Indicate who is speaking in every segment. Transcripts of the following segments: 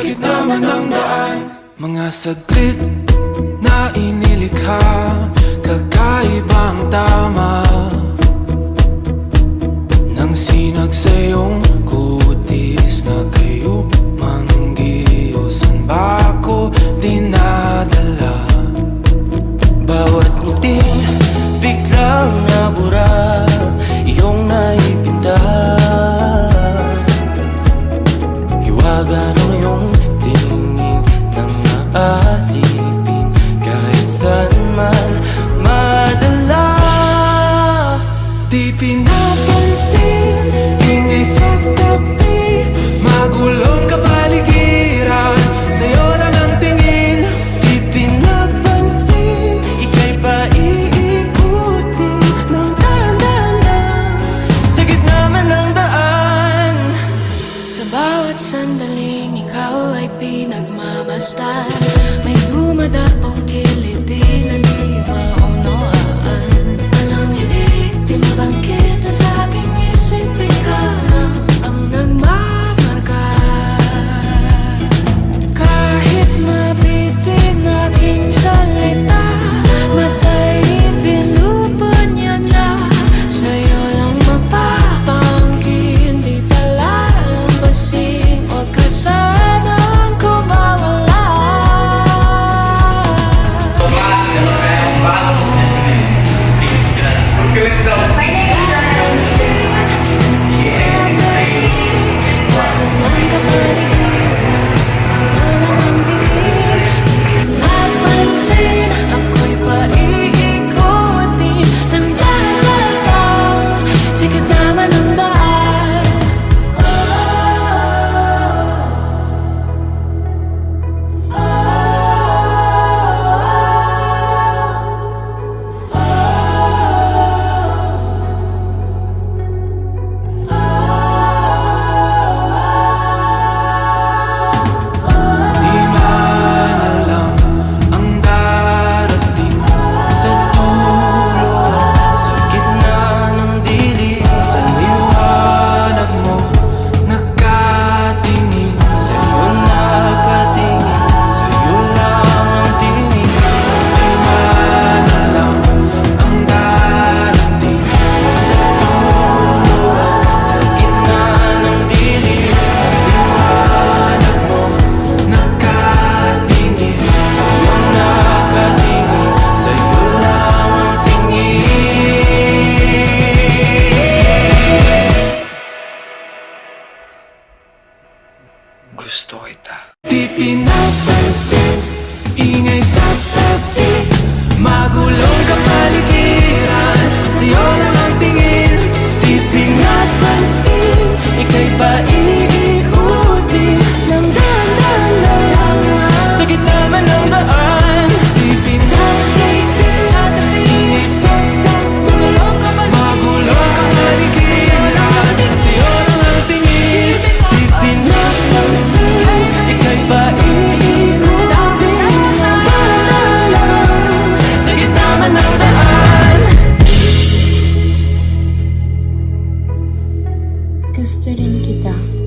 Speaker 1: sa
Speaker 2: gitna man ng daan.
Speaker 3: Mga saglit na inilikha Kakaibang tao. Maganda yung tingin ng
Speaker 2: maalis ke
Speaker 1: student kita.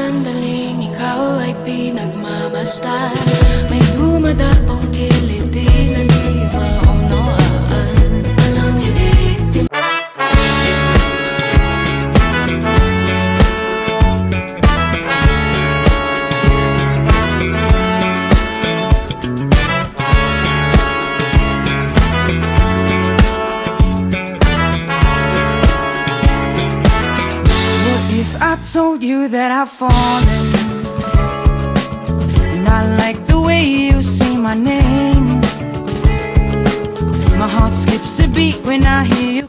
Speaker 3: sandaling ikaw ay pinagmamastan May dumadapong
Speaker 4: kit Told you that I've fallen. And I like the way you say my name. My heart skips a beat when I hear